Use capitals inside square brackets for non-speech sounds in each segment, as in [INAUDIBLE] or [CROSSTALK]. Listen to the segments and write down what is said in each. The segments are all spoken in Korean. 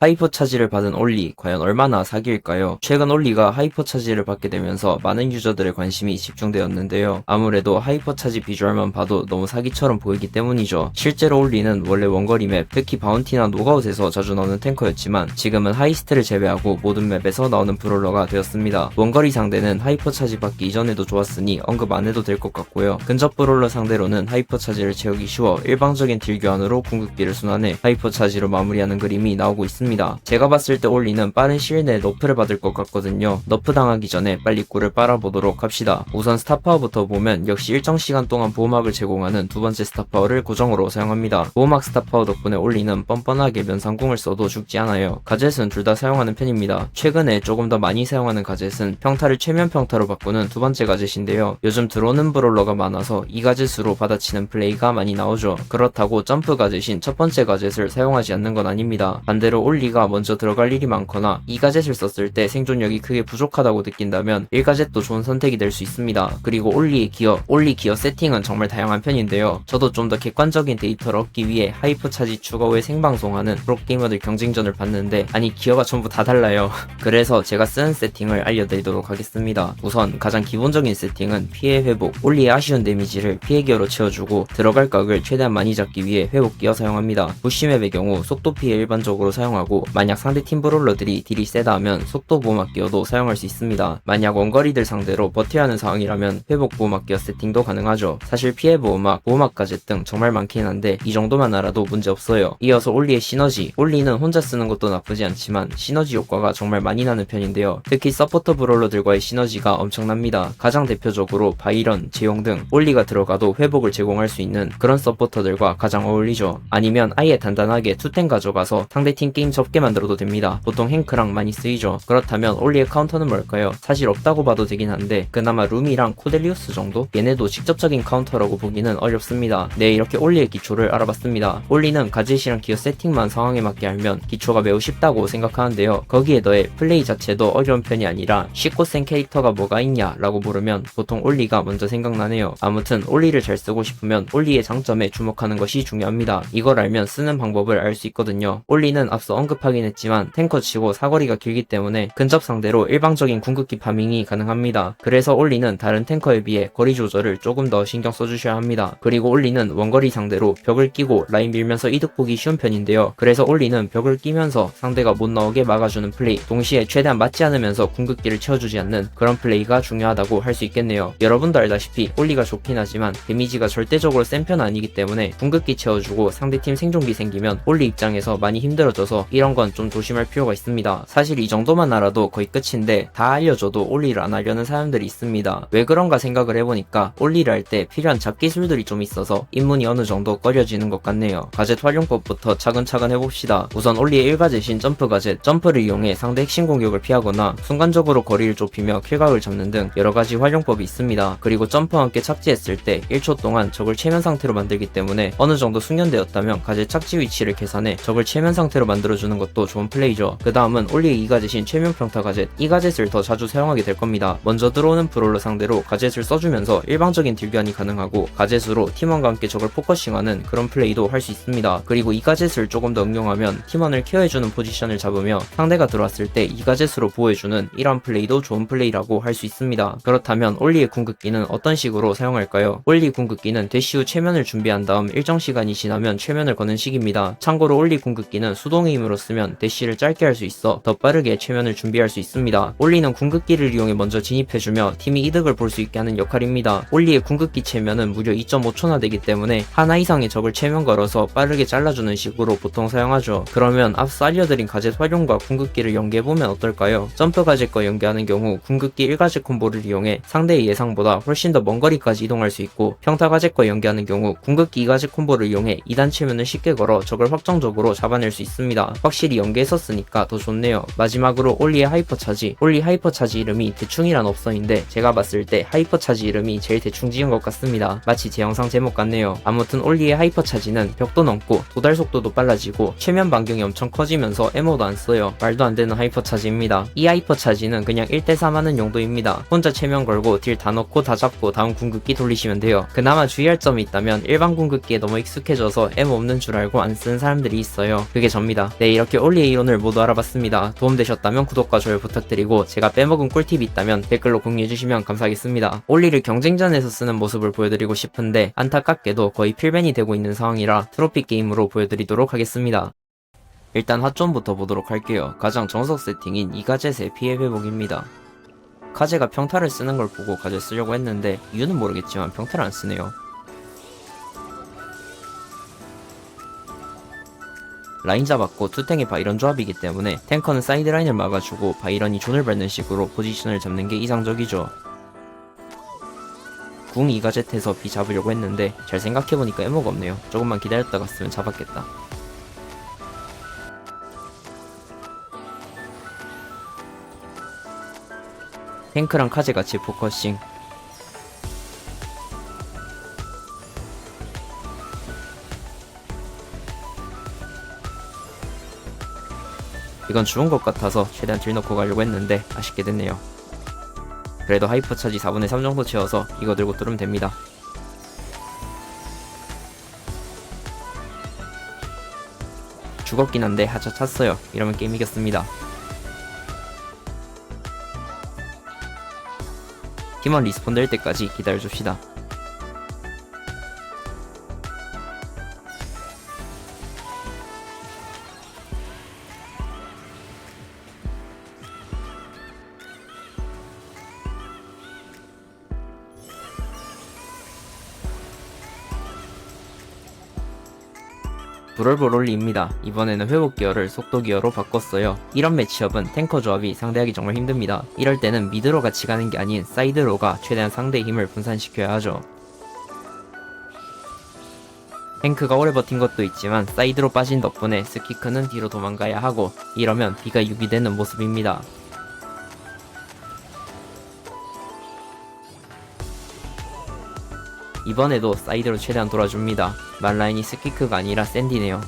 하이퍼 차지를 받은 올리 과연 얼마나 사기일까요? 최근 올리가 하이퍼 차지를 받게 되면서 많은 유저들의 관심이 집중되었는데요. 아무래도 하이퍼 차지 비주얼만 봐도 너무 사기처럼 보이기 때문이죠. 실제로 올리는 원래 원거리 맵, 특히 바운티나 노가웃에서 자주 나오는 탱커였지만 지금은 하이스트를 제외하고 모든 맵에서 나오는 브롤러가 되었습니다. 원거리 상대는 하이퍼 차지 받기 이전에도 좋았으니 언급 안 해도 될 것 같고요. 근접 브롤러 상대로는 하이퍼 차지를 채우기 쉬워 일방적인 딜 교환으로 궁극기를 순환해 하이퍼 차지로 마무리하는 그림이 나오고 있습니다. 제가 봤을 때 올리는 빠른 시일 내에 너프를 받을 것 같거든요. 너프 당하기 전에 빨리 꿀을 빨아보도록 합시다. 우선 스타파워부터 보면 역시 일정 시간 동안 보호막을 제공하는 두 번째 스타파워를 고정으로 사용합니다. 보호막 스타파워 덕분에 올리는 뻔뻔하게 면상궁을 써도 죽지 않아요. 가젯은 둘 다 사용하는 편입니다. 최근에 조금 더 많이 사용하는 가젯은 평타를 최면 평타로 바꾸는 두 번째 가젯인데요. 요즘 들어오는 브롤러가 많아서 이 가젯으로 받아치는 플레이가 많이 나오죠. 그렇다고 점프 가젯인 첫 번째 가젯을 사용하지 않는 건 아닙니다. 반대로 올리 가 먼저 들어갈 일이 많거나 이 가젯을 썼을 때 생존력이 크게 부족하다고 느낀다면 1가젯도 좋은 선택이 될 수 있습니다. 그리고 올리의 기어, 올리 기어 세팅은 정말 다양한 편인데요. 저도 좀 더 객관적인 데이터를 얻기 위해 하이퍼 차지 추가 후에 생방송하는 프로게이머들 경쟁전을 봤는데 아니 기어가 전부 다 달라요. [LAUGHS] 그래서 제가 쓰는 세팅을 알려드리도록 하겠습니다. 우선 가장 기본적인 세팅은 피해 회복, 올리의 아쉬운 데미지를 피해 기어로 채워주고 들어갈 각을 최대한 많이 잡기 위해 회복 기어 사용합니다. 부시맵의 경우 속도 피해 일반적으로 사용하고 만약 상대 팀 브롤러들이 딜이 세다 하면 속도 보호막 기어도 사용할 수 있습니다. 만약 원거리들 상대로 버텨야 하는 상황이라면 회복 보호막 기어 세팅도 가능하죠. 사실 피해 보호막, 보호막까지 등 정말 많긴 한데 이 정도만 알아도 문제 없어요. 이어서 올리의 시너지, 올리는 혼자 쓰는 것도 나쁘지 않지만 시너지 효과가 정말 많이 나는 편인데요. 특히 서포터 브롤러들과의 시너지가 엄청납니다. 가장 대표적으로 바이런, 제용 등 올리가 들어가도 회복을 제공할 수 있는 그런 서포터들과 가장 어울리죠. 아니면 아예 단단하게 투탱 가져가서 상대팀 게임 접게 만들어도 됩니다. 보통 행크랑 많이 쓰이죠. 그렇다면 올리의 카운터는 뭘까요? 사실 없다고 봐도 되긴 한데 그나마 루미랑 코델리우스 정도? 얘네도 직접적인 카운터라고 보기는 어렵습니다. 네 이렇게 올리의 기초를 알아봤습니다. 올리는 가젯이랑 기어 세팅만 상황에 맞게 알면 기초가 매우 쉽다고 생각하는데요. 거기에 더해 플레이 자체도 어려운 편이 아니라 쉽고 센 캐릭터가 뭐가 있냐 라고 물으면 보통 올리가 먼저 생각나네요. 아무튼 올리를 잘 쓰고 싶으면 올리의 장점에 주목하는 것이 중요합니다. 이걸 알면 쓰는 방법을 알 수 있거든요. 올리는 앞서 언급 하긴 했지만 탱커 치고 사거리가 길기 때문에 근접 상대로 일방적인 궁극기 파밍이 가능합니다. 그래서 올리는 다른 탱커에 비해 거리 조절을 조금 더 신경 써주셔야 합니다. 그리고 올리는 원거리 상대로 벽을 끼고 라인 밀면서 이득 보기 쉬운 편인데요. 그래서 올리는 벽을 끼면서 상대가 못 나오게 막아주는 플레이, 동시에 최대한 맞지 않으면서 궁극기를 채워주지 않는 그런 플레이가 중요하다고 할 수 있겠네요. 여러분도 알다시피 올리가 좋긴 하지만 데미지가 절대적으로 센편 아니기 때문에 궁극기 채워주고 상대팀 생존기 생기면 올리 입장에서 많이 힘들어져서 이런 건 좀 조심할 필요가 있습니다. 사실 이 정도만 알아도 거의 끝인데 다 알려줘도 올리를 안 하려는 사람들이 있습니다. 왜 그런가 생각을 해보니까 올리를 할 때 필요한 잡기술들이 좀 있어서 입문이 어느 정도 꺼려지는 것 같네요. 가젯 활용법부터 차근차근 해봅시다. 우선 올리의 1가젯인 점프 가젯, 점프를 이용해 상대 핵심 공격을 피하거나 순간적으로 거리를 좁히며 킬각을 잡는 등 여러 가지 활용법이 있습니다. 그리고 점프와 함께 착지했을 때 1초 동안 적을 체면 상태로 만들기 때문에 어느 정도 숙련되었다면 가젯 착지 위치를 계산해 적을 체면 상태로 만들어 주는 것도 좋은 플레이죠. 그 다음은 올리의 2가젯인 최면 평타 가젯, 이 가젯을 더 자주 사용하게 될 겁니다. 먼저 들어오는 브롤러 상대로 가젯을 써주면서 일방적인 딜교환이 가능하고 가젯으로 팀원과 함께 적을 포커싱하는 그런 플레이도 할 수 있습니다. 그리고 이 가젯을 조금 더 응용하면 팀원을 케어해주는 포지션을 잡으며 상대가 들어왔을 때 이 가젯으로 보호해주는 이런 플레이도 좋은 플레이라고 할 수 있습니다. 그렇다면 올리의 궁극기는 어떤 식으로 사용할까요? 올리 궁극기는 대시 후 최면을 준비한 다음 일정 시간이 지나면 최면을 거는 식입니다. 참고로 올리 궁극기는 수동의 힘으로 쓰면 대시를 짧게 할 수 있어 더 빠르게 최면을 준비할 수 있습니다. 올리는 궁극기를 이용해 먼저 진입해주며 팀이 이득을 볼 수 있게 하는 역할입니다. 올리의 궁극기 체면은 무려 2.5초나 되기 때문에 하나 이상의 적을 체면 걸어서 빠르게 잘라주는 식으로 보통 사용하죠. 그러면 앞서 알려드린 가젯 활용과 궁극기를 연계해보면 어떨까요? 점프 가젯과 연계하는 경우 궁극기 1가젯 콤보를 이용해 상대의 예상보다 훨씬 더 먼 거리까지 이동할 수 있고 평타 가젯과 연계하는 경우 궁극기 2가젯 콤보를 이용해 2단 체면을 쉽게 걸어 적을 확정적으로 잡아낼 수 있습니다. 확실히 연계했었으니까 더 좋네요. 마지막으로 올리의 하이퍼 차지 올리 하이퍼 차지 이름이 대충이란 업성인데 제가 봤을 때 하이퍼 차지 이름이 제일 대충 지은 것 같습니다. 마치 제 영상 제목 같네요. 아무튼 올리의 하이퍼 차지는 벽도 넘고 도달 속도도 빨라지고 최면 반경이 엄청 커지면서 에모도 안 써요. 말도 안 되는 하이퍼 차지입니다. 이 하이퍼 차지는 그냥 1대3 하는 용도입니다. 혼자 체면 걸고 딜 다 넣고 다 잡고 다음 궁극기 돌리시면 돼요. 그나마 주의할 점이 있다면 일반 궁극기에 너무 익숙해져서 에모 없는 줄 알고 안 쓰는 사람들이 있어요. 그게 접니다. 네네 이렇게 올리의 이론을 모두 알아봤습니다. 도움되셨다면 구독과 좋아요 부탁드리고 제가 빼먹은 꿀팁이 있다면 댓글로 공유해주시면 감사하겠습니다. 올리를 경쟁전에서 쓰는 모습을 보여드리고 싶은데 안타깝게도 거의 필벤이 되고 있는 상황이라 트로피 게임으로 보여드리도록 하겠습니다. 일단 핫존부터 보도록 할게요. 가장 정석 세팅인 이가젯의 피해 회복입니다. 카제가 평타를 쓰는 걸 보고 가젯 쓰려고 했는데 이유는 모르겠지만 평타를 안 쓰네요. 라인 잡았고 투탱이 바이런 조합이기 때문에 탱커는 사이드 라인을 막아주고 바이런이 존을 밟는 식으로 포지션을 잡는 게 이상적이죠. 궁 이가젯에서 비 잡으려고 했는데 잘 생각해보니까 애모가 없네요. 조금만 기다렸다 갔으면 잡았겠다. 탱크랑 카제 같이 포커싱 이건 죽은 것 같아서 최대한 딜 넣고 가려고 했는데 아쉽게 됐네요. 그래도 하이퍼 차지 4분의 3 정도 채워서 이거 들고 뚫으면 됩니다. 죽었긴 한데 하차 찼어요. 이러면 게임 이겼습니다. 팀원 리스폰 될 때까지 기다려줍시다. 브롤볼 롤리입니다. 이번에는 회복 기어를 속도 기어로 바꿨어요. 이런 매치업은 탱커 조합이 상대하기 정말 힘듭니다. 이럴 때는 미드로 같이 가는 게 아닌 사이드로가 최대한 상대의 힘을 분산시켜야 하죠. 탱크가 오래 버틴 것도 있지만 사이드로 빠진 덕분에 스키크는 뒤로 도망가야 하고 이러면 비가 유기되는 모습입니다. 이번에도 사이드로 최대한 돌아줍니다. 말라인이 스키크가 아니라 샌디네요.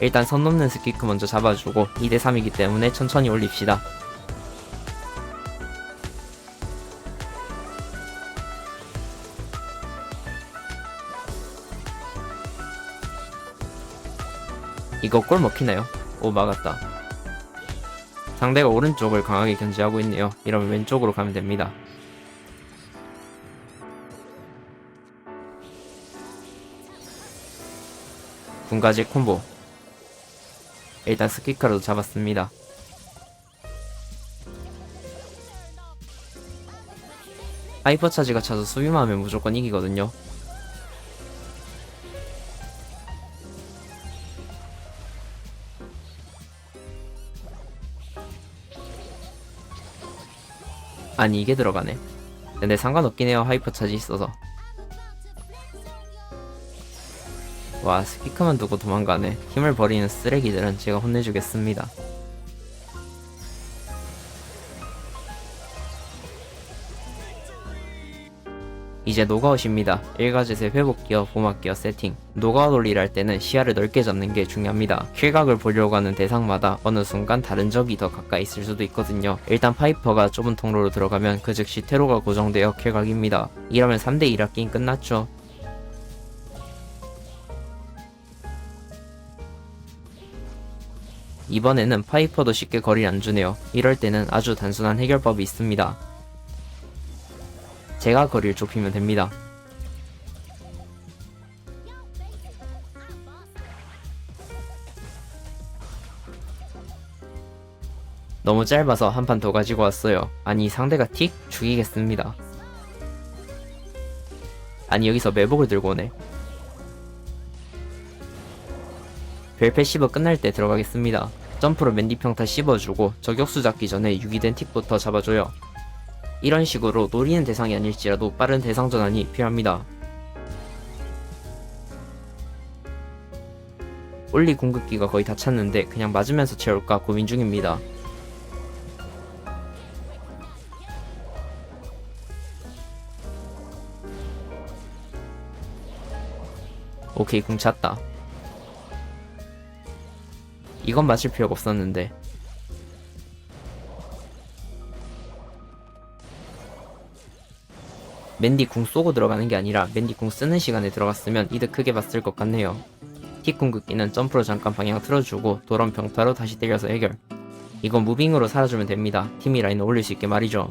일단 선 넘는 스키크 먼저 잡아주고 2대3이기 때문에 천천히 올립시다. 이거 골 먹히나요? 오 막았다. 상대가 오른쪽을 강하게 견제하고 있네요. 이러면 왼쪽으로 가면 됩니다. 군가지 콤보 일단 스키카라도 잡았습니다. 하이퍼 차지가 차서 수비만 하면 무조건 이기거든요. 아니 이게 들어가네. 근데 상관없긴 해요. 하이퍼 차지 있어서. 와 스피커만 두고 도망가네. 힘을 버리는 쓰레기들은 제가 혼내주겠습니다. 이제 노가웃입니다. 일가젯의 회복기어, 보막기어 세팅. 노가웃 올리를 할 때는 시야를 넓게 잡는 게 중요합니다. 킬각을 보려고 하는 대상마다 어느 순간 다른 적이 더 가까이 있을 수도 있거든요. 일단 파이퍼가 좁은 통로로 들어가면 그 즉시 테로가 고정되어 킬각입니다. 이러면 3대 1화 게임 끝났죠. 이번에는 파이퍼도 쉽게 거리를 안 주네요. 이럴 때는 아주 단순한 해결법이 있습니다. 제가 거리를 좁히면 됩니다. 너무 짧아서 한 판 더 가지고 왔어요. 아니 상대가 틱? 죽이겠습니다. 아니 여기서 매복을 들고 오네. 별 패시브 끝날 때 들어가겠습니다. 점프로 맨디 평타 씹어주고 저격수 잡기 전에 유기된 틱부터 잡아줘요. 이런 식으로 노리는 대상이 아닐지라도 빠른 대상 전환이 필요합니다. 올리 공급기가 거의 다 찼는데 그냥 맞으면서 채울까 고민 중입니다. 오케이 궁 찼다. 이건 맞을 필요가 없었는데 맨디 궁 쏘고 들어가는 게 아니라 맨디 궁 쓰는 시간에 들어갔으면 이득 크게 봤을 것 같네요. 티 궁극기는 점프로 잠깐 방향 틀어주고 도런 평타로 다시 때려서 해결. 이건 무빙으로 살아주면 됩니다. 팀이 라인을 올릴 수 있게 말이죠.